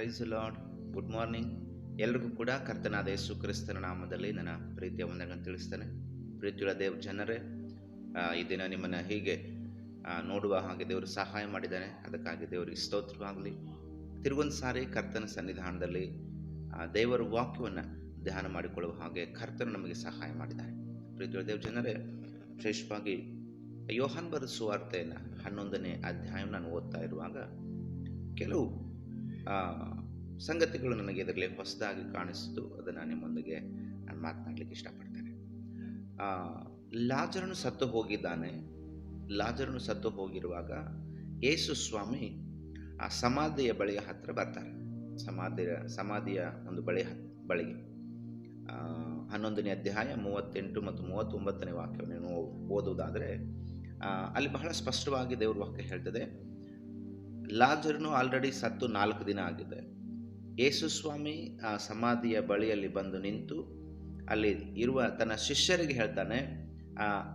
Price lord good morning ಎಲ್ರಿಗೂ ಕೂಡ ಕರ್ತನಾದ ಯೇಸು ಕ್ರಿಸ್ತನ ನಾಮದಲ್ಲಿ ನನ್ನ ಪ್ರೀತಿಯ ವಂದನೆಗಳನ್ನು ತಿಳಿಸ್ತೇನೆ. ಪ್ರೀತಿಯುಳ್ಳ ದೇವ್ ಜನರೇ ಈ ದಿನ ನಿಮ್ಮನ್ನು ಹೀಗೆ ನೋಡುವ ಹಾಗೆ ದೇವರು ಸಹಾಯ ಮಾಡಿದ್ದಾನೆ. ಅದಕ್ಕಾಗಿ ದೇವರಿಗೆ ಸ್ತೋತ್ರವಾಗಲಿ. ತಿರುಗೊಂದು ಸಾರಿ ಕರ್ತನ ಸನ್ನಿಧಾನದಲ್ಲಿ ದೇವರ ವಾಕ್ಯವನ್ನು ಧ್ಯಾನ ಮಾಡಿಕೊಳ್ಳುವ ಹಾಗೆ ಕರ್ತನು ನಮಗೆ ಸಹಾಯ ಮಾಡಿದ್ದಾನೆ ಪ್ರೀತಿಯುಳ್ಳ ದೇವ್ ಜನರೇ, ವಿಶೇಷವಾಗಿ ಯೋಹಾನ್ ಬರ ಸುವಾರ್ತೆಯನ್ನು ಹನ್ನೊಂದನೇ ಅಧ್ಯಾಯ ನಾನು ಓದ್ತಾ ಇರುವಾಗ, ಕೆಲವು ಸಂಗತಿಗಳು ನನಗೆ ಇದರಲ್ಲಿ ಹೊಸದಾಗಿ ಕಾಣಿಸ್ತು ಅದನ್ನು ನಿಮ್ಮೊಂದಿಗೆ ನಾನು ಮಾತನಾಡಲಿಕ್ಕೆ ಇಷ್ಟಪಡ್ತೇನೆ. ಲಾಜರನು ಸತ್ತು ಹೋಗಿದ್ದಾನೆ. ಲಾಜರನು ಸತ್ತು ಹೋಗಿರುವಾಗ ಯೇಸು ಸ್ವಾಮಿ ಆ ಸಮಾಧಿಯ ಬಳಿಯ ಹತ್ತಿರ ಬರ್ತಾರೆ. ಸಮಾಧಿಯ ಸಮಾಧಿಯ ಒಂದು ಬಳಿ ಬಳಿಗೆ. ಹನ್ನೊಂದನೇ ಅಧ್ಯಾಯ ಮೂವತ್ತೆಂಟು ಮತ್ತು ಮೂವತ್ತೊಂಬತ್ತನೇ ವಾಕ್ಯವನ್ನು ಓದುವುದಾದರೆ ಅಲ್ಲಿ ಬಹಳ ಸ್ಪಷ್ಟವಾಗಿ ದೇವ್ರ ವಾಕ್ಯ ಹೇಳ್ತದೆ ಲಾಜರ್ನು ಆಲ್ರೆಡಿ ಸತ್ತು ನಾಲ್ಕು ದಿನ ಆಗಿದೆ. ಯೇಸುಸ್ವಾಮಿ ಆ ಸಮಾಧಿಯ ಬಳಿಯಲ್ಲಿ ಬಂದು ನಿಂತು ಅಲ್ಲಿ ಇರುವ ತನ್ನ ಶಿಷ್ಯರಿಗೆ ಹೇಳ್ತಾನೆ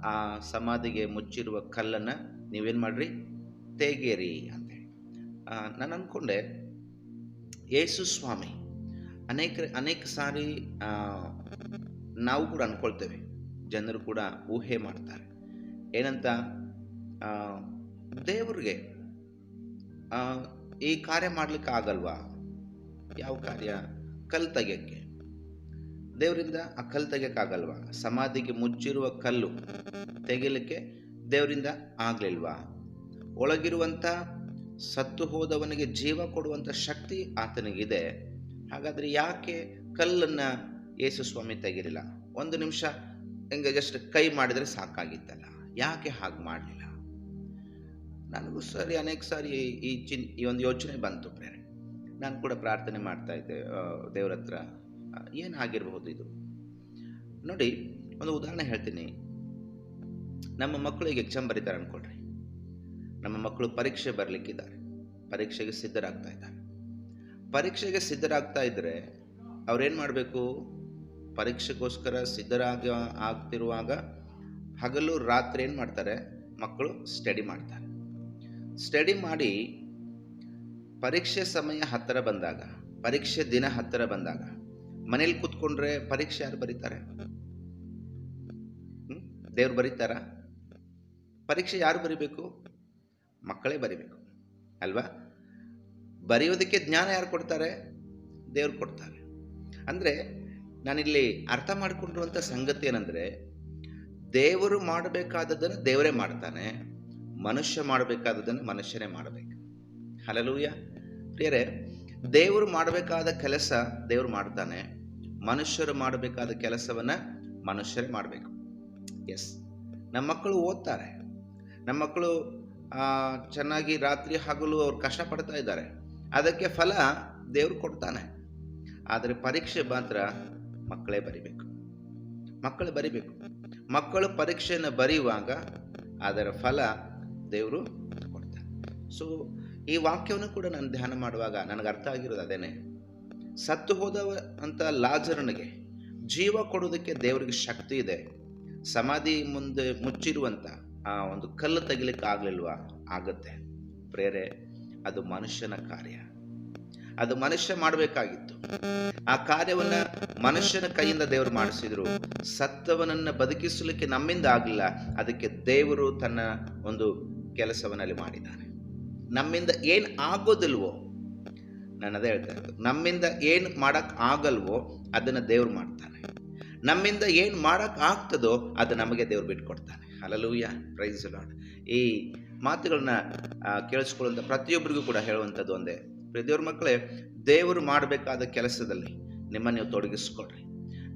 ಆ, ಸಮಾಧಿಗೆ ಮುಚ್ಚಿರುವ ಕಲ್ಲನ್ನು ನೀವೇನು ಮಾಡ್ರಿ? ತೆಗೇರಿ ಅಂತೇಳಿ. ನಾನು ಅಂದ್ಕೊಂಡೆ ಯೇಸುಸ್ವಾಮಿ ಅನೇಕ ಅನೇಕ ಸಾರಿ ನಾವು ಕೂಡ ಅಂದ್ಕೊಳ್ತೇವೆ ಜನರು ಕೂಡ ಊಹೆ ಮಾಡ್ತಾರೆ. ಏನಂತ ದೇವ್ರಿಗೆ ಈ ಕಾರ್ಯ ಮಾಡ್ಲಿಕ್ಕೆ ಆಗಲ್ವಾ? ಯಾವ ಕಾರ್ಯ? ಕಲ್ಲು ತೆಗಿಯೋಕ್ಕೆ. ದೇವರಿಂದ ಆ ಕಲ್ಲು ತೆಗೆಯೋಕ್ಕಾಗಲ್ವಾ ಸಮಾಧಿಗೆ ಮುಚ್ಚಿರುವ ಕಲ್ಲು ತೆಗಿಲಿಕ್ಕೆ ದೇವರಿಂದ ಆಗಲಿಲ್ವಾ? ಒಳಗಿರುವಂಥ ಸತ್ತು ಹೋದವನಿಗೆ ಜೀವ ಕೊಡುವಂಥ ಶಕ್ತಿ ಆತನಿಗಿದೆ. ಹಾಗಾದರೆ ಯಾಕೆ ಕಲ್ಲನ್ನು ಯೇಸು ಸ್ವಾಮಿ ತೆಗಿಲಿಲ್ಲ ಒಂದು ನಿಮಿಷ, ಹಿಂಗೆ ಜಸ್ಟ್ ಕೈ ಮಾಡಿದರೆ ಸಾಕಾಗಿತ್ತಲ್ಲ. ಯಾಕೆ ಹಾಗೆ ಮಾಡಲಿಲ್ಲ? ನನಗೂ ಸರಿ, ಅನೇಕ ಸಾರಿ ಈ ಚಿನ್, ಈ ಒಂದು ಯೋಚನೆ ಬಂತು ಪ್ರೇರಣೆ ನಾನು ಕೂಡ ಪ್ರಾರ್ಥನೆ ಮಾಡ್ತಾ ಇದ್ದೆ ದೇವ್ರ ಹತ್ರ ಏನು ಆಗಿರಬಹುದು ಇದು? ನೋಡಿ, ಒಂದು ಉದಾಹರಣೆ ಹೇಳ್ತೀನಿ. ನಮ್ಮ ಮಕ್ಕಳು ಈಗ ಎಕ್ಸಾಮ್ ಬರೀತಾರೆ ಅನ್ಕೊಳ್ರಿ. ನಮ್ಮ ಮಕ್ಕಳು ಪರೀಕ್ಷೆ ಬರಲಿಕ್ಕಿದ್ದಾರೆ. ಪರೀಕ್ಷೆಗೆ ಸಿದ್ಧರಾಗ್ತಾ ಇದ್ದಾರೆ. ಪರೀಕ್ಷೆಗೆ ಸಿದ್ಧರಾಗ್ತಾ ಇದ್ದರೆ ಅವ್ರೇನು ಮಾಡಬೇಕು? ಪರೀಕ್ಷೆಗೋಸ್ಕರ ಸಿದ್ಧರಾಗ, ಆಗ್ತಿರುವಾಗ ಹಗಲು ರಾತ್ರಿ ಏನು ಮಾಡ್ತಾರೆ? ಮಕ್ಕಳು ಸ್ಟಡಿ ಮಾಡ್ತಾರೆ. ಸ್ಟಡಿ ಮಾಡಿ ಪರೀಕ್ಷೆ ಸಮಯ ಹತ್ತಿರ ಬಂದಾಗ, ಪರೀಕ್ಷೆ ದಿನ ಹತ್ತಿರ ಬಂದಾಗ, ಮನೇಲಿ ಕೂತ್ಕೊಂಡ್ರೆ ಪರೀಕ್ಷೆ ಯಾರು ಬರೀತಾರೆ? ದೇವ್ರು ಬರೀತಾರ? ಪರೀಕ್ಷೆ ಯಾರು ಬರಿಬೇಕು? ಮಕ್ಕಳೇ ಬರಿಬೇಕು, ಅಲ್ವಾ? ಬರೆಯೋದಕ್ಕೆ ಜ್ಞಾನ ಯಾರು ಕೊಡ್ತಾರೆ? ದೇವ್ರು ಕೊಡ್ತಾರೆ. ಅಂದರೆ ನಾನಿಲ್ಲಿ ಅರ್ಥ ಮಾಡಿಕೊಂಡಿರುವಂಥ ಸಂಗತಿ ಏನಂದರೆ, ದೇವರು ಮಾಡಬೇಕಾದದ್ದನ್ನು ದೇವರೇ ಮಾಡ್ತಾನೆ. ಮನುಷ್ಯ ಮಾಡಬೇಕಾದದನ್ನು ಮನುಷ್ಯನೇ ಮಾಡಬೇಕು. ಹಲಲೂಯ ಪ್ರಿಯರೇ, ದೇವರು ಮಾಡಬೇಕಾದ ಕೆಲಸ ದೇವರು ಮಾಡ್ತಾನೆ. ಮನುಷ್ಯರು ಮಾಡಬೇಕಾದ ಕೆಲಸವನ್ನು ಮನುಷ್ಯರೇ ಮಾಡಬೇಕು. ಎಸ್ ನಮ್ಮ ಮಕ್ಕಳು ಓದ್ತಾರೆ. ನಮ್ಮ ಮಕ್ಕಳು ಚೆನ್ನಾಗಿ ರಾತ್ರಿ ಹಗಲು ಅವ್ರು ಕಷ್ಟಪಡ್ತಾ ಇದ್ದಾರೆ. ಅದಕ್ಕೆ ಫಲ ದೇವರು ಕೊಡ್ತಾನೆ. ಆದರೆ ಪರೀಕ್ಷೆ ಮಾತ್ರ ಮಕ್ಕಳೇ ಬರಿಬೇಕು. ಮಕ್ಕಳು ಬರಿಬೇಕು. ಮಕ್ಕಳು ಪರೀಕ್ಷೆಯನ್ನು ಬರೆಯುವಾಗ ಅದರ ಫಲ ದೇವರು ಕೊಡ್ತಾನೆ ಸೊ ಈ ವಾಕ್ಯವನ್ನು ಕೂಡ ನಾನು ಧ್ಯಾನ ಮಾಡುವಾಗ ನನಗೆ ಅರ್ಥ ಆಗಿರೋದು ಅದೇನೆ. ಸತ್ತು ಹೋದವ ಅಂತ ಲಾಜರನಿಗೆ ಜೀವ ಕೊಡೋದಕ್ಕೆ ದೇವರಿಗೆ ಶಕ್ತಿ ಇದೆ. ಸಮಾಧಿ ಮುಂದೆ ಮುಚ್ಚಿರುವಂಥ ಆ ಒಂದು ಕಲ್ಲು ತೆಗಿಲಿಕ್ಕೆ ಆಗಲಿಲ್ವಾ? ಆಗತ್ತೆ. ಪ್ರೇರೆ, ಅದು ಮನುಷ್ಯನ ಕಾರ್ಯ. ಅದು ಮನುಷ್ಯ ಮಾಡಬೇಕಾಗಿತ್ತು. ಆ ಕಾರ್ಯವನ್ನ ಮನುಷ್ಯನ ಕೈಯಿಂದ ದೇವರು ಮಾಡಿಸಿದ್ರು. ಸತ್ತವನನ್ನ ಬದುಕಿಸಲಿಕ್ಕೆ ನಮ್ಮಿಂದ ಆಗಲಿಲ್ಲ. ಅದಕ್ಕೆ ದೇವರು ತನ್ನ ಒಂದು ಕೆಲಸವನ್ನಲ್ಲಿ ಮಾಡಿದ್ದಾನೆ. ನಮ್ಮಿಂದ ಏನು ಆಗೋದಿಲ್ವೋ, ನಾನು ಅದೇ ಹೇಳ್ತಾ ಇರೋದು, ನಮ್ಮಿಂದ ಏನು ಮಾಡೋಕ್ಕೆ ಆಗಲ್ವೋ ಅದನ್ನು ದೇವ್ರು ಮಾಡ್ತಾನೆ. ನಮ್ಮಿಂದ ಏನು ಮಾಡೋಕ್ಕೆ ಆಗ್ತದೋ ಅದು ನಮಗೆ ದೇವ್ರು ಬಿಟ್ಕೊಡ್ತಾನೆ. ಅಲಲೂಯ್ಯ ಪ್ರೈಸ್ ಲಾಡ್ ಈ ಮಾತುಗಳನ್ನ ಕೇಳಿಸ್ಕೊಳ್ಳುವಂಥ ಪ್ರತಿಯೊಬ್ಬರಿಗೂ ಕೂಡ ಹೇಳುವಂಥದ್ದು ಒಂದೇ. ದೇವ್ರ ಮಕ್ಕಳೇ, ದೇವರು ಮಾಡಬೇಕಾದ ಕೆಲಸದಲ್ಲಿ ನಿಮ್ಮನ್ನು ನೀವು ತೊಡಗಿಸ್ಕೊಳ್ರಿ.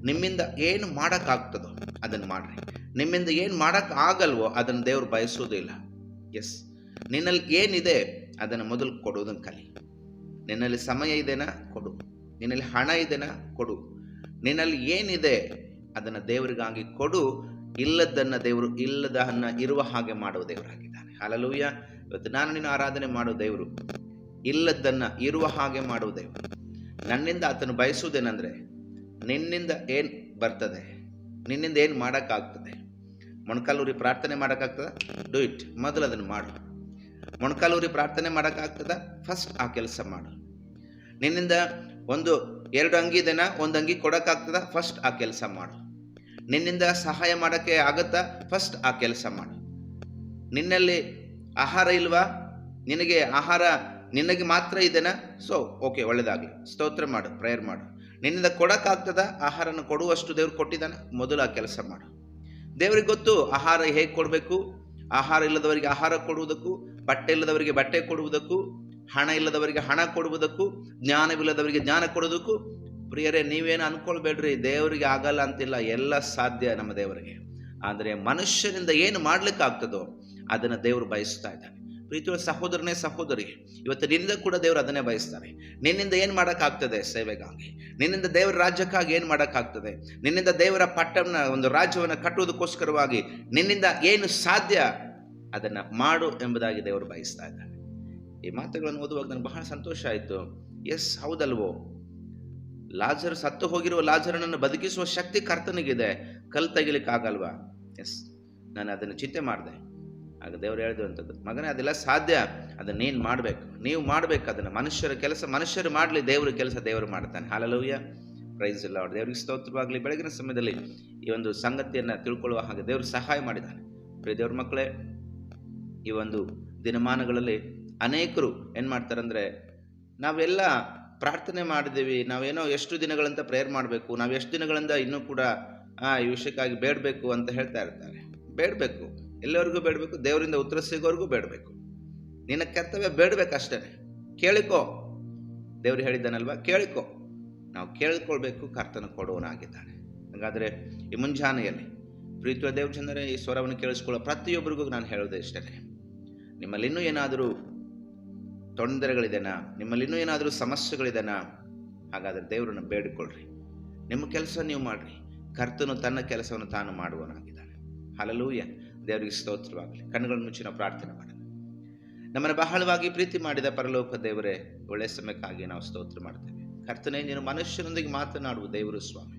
ನಿಮ್ಮಿಂದ ಏನು ಮಾಡೋಕ್ಕಾಗ್ತದೋ ಅದನ್ನು ಮಾಡಿರಿ. ನಿಮ್ಮಿಂದ ಏನು ಮಾಡೋಕ್ಕಾಗಲ್ವೋ ಅದನ್ನು ದೇವರು ಬಯಸೋದಿಲ್ಲ. ಎಸ್ ನಿನ್ನಲ್ಲಿ ಏನಿದೆ, ಅದನ್ನು ಮೊದಲು ಕೊಡೋದನ್ನು ಕಲಿ. ನಿನ್ನಲ್ಲಿ ಸಮಯ ಇದೆನಾ? ಕೊಡು. ನಿನ್ನಲ್ಲಿ ಹಣ ಇದೆನಾ? ಕೊಡು. ನಿನ್ನಲ್ಲಿ ಏನಿದೆ, ಅದನ್ನು ದೇವರಿಗಾಗಿ ಕೊಡು. ಇಲ್ಲದನ್ನು ದೇವರು ಇಲ್ಲದನ್ನ ಇರುವ ಹಾಗೆ ಮಾಡುವ ದೇವರಾಗಿದ್ದಾನೆ. ಹಾಲಲೂಯ್ಯ ಇವತ್ತು ನಾನು ನಿನ್ನ ಆರಾಧನೆ ಮಾಡೋ ದೇವರು. ಇಲ್ಲದನ್ನು ಇರುವ ಹಾಗೆ ಮಾಡುವ ದೇವರು. ನನ್ನಿಂದ ಆತನು ಬಯಸುವುದೇನೆಂದರೆ, ನಿನ್ನಿಂದ ಏನು ಬರ್ತದೆ? ನಿನ್ನಿಂದ ಏನು ಮಾಡೋಕ್ಕಾಗ್ತದೆ? ಮೊಣಕಾಲೂರಿ ಪ್ರಾರ್ಥನೆ ಮಾಡೋಕ್ಕಾಗ್ತದ? ಡೂ ಇಟ್ ಮೊದಲು ಅದನ್ನು ಮಾಡು. ಮೊಣಕಾಲೂರಿ ಪ್ರಾರ್ಥನೆ ಮಾಡೋಕ್ಕಾಗ್ತದ? ಫಸ್ಟ್ ಆ ಕೆಲಸ ಮಾಡು. ನಿನ್ನಿಂದ ಒಂದು ಎರಡು ಅಂಗಿ ಇದೆನಾ? ಒಂದು ಅಂಗಿ ಕೊಡೋಕ್ಕಾಗ್ತದ? ಫಸ್ಟ್ ಆ ಕೆಲಸ ಮಾಡು. ನಿನ್ನಿಂದ ಸಹಾಯ ಮಾಡೋಕ್ಕೆ ಆಗುತ್ತಾ? ಫಸ್ಟ್ ಆ ಕೆಲಸ ಮಾಡು. ನಿನ್ನಲ್ಲಿ ಆಹಾರ ಇಲ್ವಾ? ನಿನಗೆ ಆಹಾರ ನಿನಗೆ ಮಾತ್ರ ಇದೆನಾ? ಸೊ ಓಕೆ ಒಳ್ಳೇದಾಗಲಿ. ಸ್ತೋತ್ರ ಮಾಡು ಪ್ರೇಯರ್ ಮಾಡು. ನಿನ್ನಿಂದ ಕೊಡೋಕ್ಕಾಗ್ತದ? ಆಹಾರನ ಕೊಡುವಷ್ಟು ದೇವ್ರು ಕೊಟ್ಟಿದ್ದಾನೆ. ಮೊದಲು ಆ ಕೆಲಸ ಮಾಡು. ದೇವ್ರಿಗೆ ಗೊತ್ತು ಆಹಾರ ಹೇಗೆ ಕೊಡಬೇಕು? ಆಹಾರ ಇಲ್ಲದವರಿಗೆ ಆಹಾರ ಕೊಡುವುದಕ್ಕೂ, ಬಟ್ಟೆ ಇಲ್ಲದವರಿಗೆ ಬಟ್ಟೆ ಕೊಡುವುದಕ್ಕೂ, ಹಣ ಇಲ್ಲದವರಿಗೆ ಹಣ ಕೊಡುವುದಕ್ಕೂ, ಜ್ಞಾನವಿಲ್ಲದವರಿಗೆ ಜ್ಞಾನ ಕೊಡೋದಕ್ಕೂ ಪ್ರಿಯರೇ, ನೀವೇನು ಅನ್ಕೊಳ್ಬೇಡ್ರಿ, ದೇವರಿಗೆ ಆಗಲ್ಲ ಅಂತಿಲ್ಲ, ಎಲ್ಲ ಸಾಧ್ಯ ನಮ್ಮ ದೇವರಿಗೆ. ಆದರೆ ಮನುಷ್ಯನಿಂದ ಏನು ಮಾಡ್ಲಿಕ್ಕಾಗ್ತದೋ, ಅದನ್ನು ದೇವರು ಬಯಸ್ತಾ ಇದ್ದಾನೆ. ಪ್ರೀತಿಯ ಸಹೋದರನೇ ಸಹೋದರಿ, ಇವತ್ತು ನಿನ್ನಿಂದ ಕೂಡ ದೇವರು ಅದನ್ನೇ ಬಯಸ್ತಾರೆ. ನಿನ್ನಿಂದ ಏನು ಮಾಡೋಕ್ಕಾಗ್ತದೆ ಸೇವೆಗಾಗಿ? ನಿನ್ನಿಂದ ದೇವರ ರಾಜ್ಯಕ್ಕಾಗಿ ಏನು ಮಾಡೋಕ್ಕಾಗ್ತದೆ? ನಿನ್ನಿಂದ ದೇವರ ಪಟ್ಟಣ ಒಂದು ರಾಜ್ಯವನ್ನು ಕಟ್ಟುವುದಕ್ಕೋಸ್ಕರವಾಗಿ ನಿನ್ನಿಂದ ಏನು ಸಾಧ್ಯ ಅದನ್ನು ಮಾಡು ಎಂಬುದಾಗಿ ದೇವರು ಬಯಸ್ತಾ ಇದ್ದಾನೆ ಈ ಮಾತುಗಳನ್ನು ಓದುವಾಗ ನನಗೆ ಬಹಳ ಸಂತೋಷ ಆಯಿತು. ಎಸ್, ಹೌದಲ್ವೋ? ಲಾಜರ್ ಸತ್ತು ಹೋಗಿರುವ ಲಾಜರನನ್ನು ಬದುಕಿಸುವ ಶಕ್ತಿ ಕರ್ತನಿಗಿದೆ. ಕಲ್ ತೆಗಿಲಿಕ್ಕಾಗಲ್ವಾ? ಎಸ್, ನಾನು ಅದನ್ನು ಚಿಂತೆ ಮಾಡಿದೆ. ಆಗ ದೇವರು ಹೇಳಿದಂಥದ್ದು ಮಗನೇ, ಅದೆಲ್ಲ ಸಾಧ್ಯ. ಅದನ್ನ ನೀನು ಮಾಡಬೇಕು. ನೀವು ಮಾಡಬೇಕು ಅದನ್ನು. ಮನುಷ್ಯರ ಕೆಲಸ, ಮನುಷ್ಯರು ಮಾಡಲಿ, ದೇವರ ಕೆಲಸ ದೇವರು ಮಾಡ್ತಾನೆ. ಹಾಲಲವ್ಯ ಪ್ರೈಸ್ ಇಲ್ಲ ಅವ್ರು ದೇವ್ರಿಗೆ ಸ್ತೋತ್ರವಾಗಲಿ. ಬೆಳಗಿನ ಸಮಯದಲ್ಲಿ ಈ ಒಂದು ಸಂಗತಿಯನ್ನು ತಿಳ್ಕೊಳ್ಳುವ ಹಾಗೆ ದೇವರು ಸಹಾಯ ಮಾಡಿದ್ದಾನೆ. ಪ್ರಿಯ ದೇವ್ರ ಮಕ್ಕಳೇ, ಈ ಒಂದು ದಿನಮಾನಗಳಲ್ಲಿ ಅನೇಕರು ಏನು ಮಾಡ್ತಾರಂದರೆ, ನಾವೆಲ್ಲ ಪ್ರಾರ್ಥನೆ ಮಾಡಿದ್ದೀವಿ. ನಾವೇನೋ ಎಷ್ಟು ದಿನಗಳಂತ ಪ್ರೇಯರ್ ಮಾಡಬೇಕು. ನಾವು ಎಷ್ಟು ದಿನಗಳಿಂದ ಇನ್ನೂ ಕೂಡ ಈ ವಿಷಯಕ್ಕಾಗಿ ಬೇಡಬೇಕು ಅಂತ ಹೇಳ್ತಾ ಇರ್ತಾರೆ. ಬೇಡಬೇಕು. ಎಲ್ಲರಿಗೂ ಬೇಡಬೇಕು, ದೇವರಿಂದ ಉತ್ತರ ಸಿಗೋರಿಗೂ ಬೇಡಬೇಕು. ನಿನ್ನ ಕರ್ತವ್ಯ ಬೇಡಬೇಕಷ್ಟೇ ಕೇಳಿಕೋ. ದೇವರು ಹೇಳಿದ್ದಾನಲ್ವಾ? ಕೇಳಿಕೋ. ನಾವು ಕೇಳಿಕೊಳ್ಬೇಕು, ಕರ್ತನ ಕೊಡುವನಾಗಿದ್ದಾನೆ ಹಾಗಾದರೆ ಈ ಮುಂಜಾನೆಯಲ್ಲಿ ಪ್ರೀತಿಯ ದೇವ್ರ ಈ ಸ್ವರವನ್ನು ಕೇಳಿಸ್ಕೊಳ್ಳೋ ಪ್ರತಿಯೊಬ್ಬರಿಗೂ ನಾನು ಹೇಳೋದು ಇಷ್ಟೇ ನಿಮ್ಮಲ್ಲಿ ಇನ್ನೂ ಏನಾದರೂ ತೊಂದರೆಗಳಿದೆನಾ? ನಿಮ್ಮಲ್ಲಿ ಇನ್ನೂ ಏನಾದರೂ ಸಮಸ್ಯೆಗಳಿದೆನಾ? ಹಾಗಾದರೆ ದೇವರನ್ನು ಬೇಡಿಕೊಳ್ಳ್ರಿ ನಿಮ್ಮ ಕೆಲಸ ನೀವು ಮಾಡಿರಿ. ಕರ್ತನು ತನ್ನ ಕೆಲಸವನ್ನು ತಾನು ಮಾಡುವನಾಗಿದ್ದಾನೆ ಹಲಲೂಯ ದೇವರಿಗೆ ಸ್ತೋತ್ರವಾಗಲಿ. ಕಣ್ಣುಗಳನ್ನು ಮುಚ್ಚಿ ನಾವು ಪ್ರಾರ್ಥನೆ ಮಾಡೋಣ. ನಮ್ಮನ್ನು ಬಹಳವಾಗಿ ಪ್ರೀತಿ ಮಾಡಿದ ಪರಲೋಕ ದೇವರೇ, ಒಳ್ಳೆ ಸಮಯಕ್ಕಾಗಿ ನಾವು ಸ್ತೋತ್ರ ಮಾಡ್ತೇವೆ. ಕರ್ತನೆ, ನೀನು ಮನುಷ್ಯನೊಂದಿಗೆ ಮಾತನಾಡುವ ದೇವರು ಸ್ವಾಮಿ.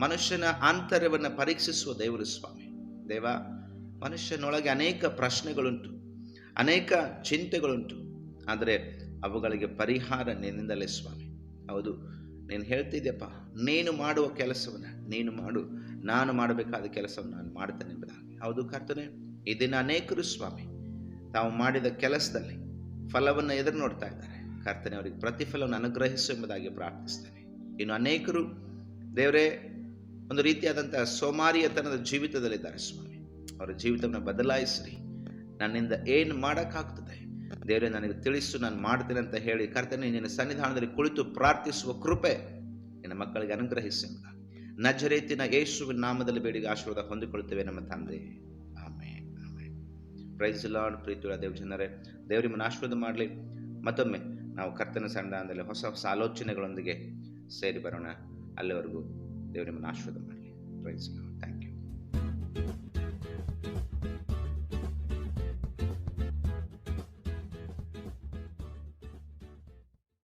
ಮನುಷ್ಯನ ಆಂತರ್ಯವನ್ನು ಪರೀಕ್ಷಿಸುವ ದೇವರು ಸ್ವಾಮಿ. ದೇವ, ಮನುಷ್ಯನೊಳಗೆ ಅನೇಕ ಪ್ರಶ್ನೆಗಳುಂಟು, ಅನೇಕ ಚಿಂತೆಗಳುಂಟು. ಆದರೆ ಅವುಗಳಿಗೆ ಪರಿಹಾರ ನಿನ್ನಿಂದಲೇ ಸ್ವಾಮಿ. ಹೌದು, ನೀನು ಹೇಳ್ತಿದ್ದೆಯಪ್ಪ ನೀನು ಮಾಡುವ ಕೆಲಸವನ್ನು, ನೀನು ಮಾಡು. ನಾನು ಮಾಡಬೇಕಾದ ಕೆಲಸವನ್ನು ನಾನು ಮಾಡ್ತೇನೆ ಎಂಬುದಾಗಿ. ಹೌದು ಕರ್ತನೆ, ಈ ದಿನ ಅನೇಕರು ಸ್ವಾಮಿ, ತಾವು ಮಾಡಿದ ಕೆಲಸದಲ್ಲಿ ಫಲವನ್ನು ಎದುರು ನೋಡ್ತಾ ಇದ್ದಾರೆ. ಕರ್ತನೆ, ಅವರಿಗೆ ಪ್ರತಿಫಲವನ್ನು ಅನುಗ್ರಹಿಸು ಎಂಬುದಾಗಿ ಪ್ರಾರ್ಥಿಸ್ತೇನೆ. ಇನ್ನು ಅನೇಕರು, ದೇವರೇ, ಒಂದು ರೀತಿಯಾದಂತಹ ಸೋಮಾರಿಯತನದ ಜೀವಿತದಲ್ಲಿದ್ದಾರೆ ಸ್ವಾಮಿ. ಅವರ ಜೀವಿತವನ್ನು ಬದಲಾಯಿಸ್ರಿ. ನನ್ನಿಂದ ಏನು ಮಾಡೋಕ್ಕಾಗ್ತದೆ? ದೇವರೇ, ನನಗೆ ತಿಳಿಸು, ನಾನು ಮಾಡ್ತೇನೆ ಅಂತ ಹೇಳಿ ಕರ್ತನೆ ನಿನ್ನ ಸನ್ನಿಧಾನದಲ್ಲಿ ಕುಳಿತು ಪ್ರಾರ್ಥಿಸುವ ಕೃಪೆ ನಿನ್ನ ಮಕ್ಕಳಿಗೆ ಅನುಗ್ರಹಿಸಿ ನಜರೇತಿನ ಯೇಸುವಿನ ನಾಮದಲ್ಲಿ ಬೇಡಿಗೆ ಆಶೀರ್ವಾದ ಹೊಂದಿಕೊಳ್ಳುತ್ತೇವೆ ನಮ್ಮ ತಂದೆ. ಆಮೆ ಆಮೆ ಪ್ರೈಸ್ ಲಾರ್ಡ್ ಪ್ರೀತಿಯ ದೇವ್ ಜನರೇ. ದೇವರು ಆಶೀರ್ವಾದ ಮಾಡಲಿ. ಮತ್ತೊಮ್ಮೆ ನಾವು ಕರ್ತನ ಸಂಧಾನದಲ್ಲಿ ಹೊಸ ಹೊಸ ಆಲೋಚನೆಗಳೊಂದಿಗೆ ಸೇರಿ ಬರೋಣ. ಅಲ್ಲಿವರೆಗೂ ದೇವರಿಮ್ಮ ನಿಮ್ಮನ್ನು ಆಶೀರ್ವಾದ ಮಾಡಲಿ. Price lord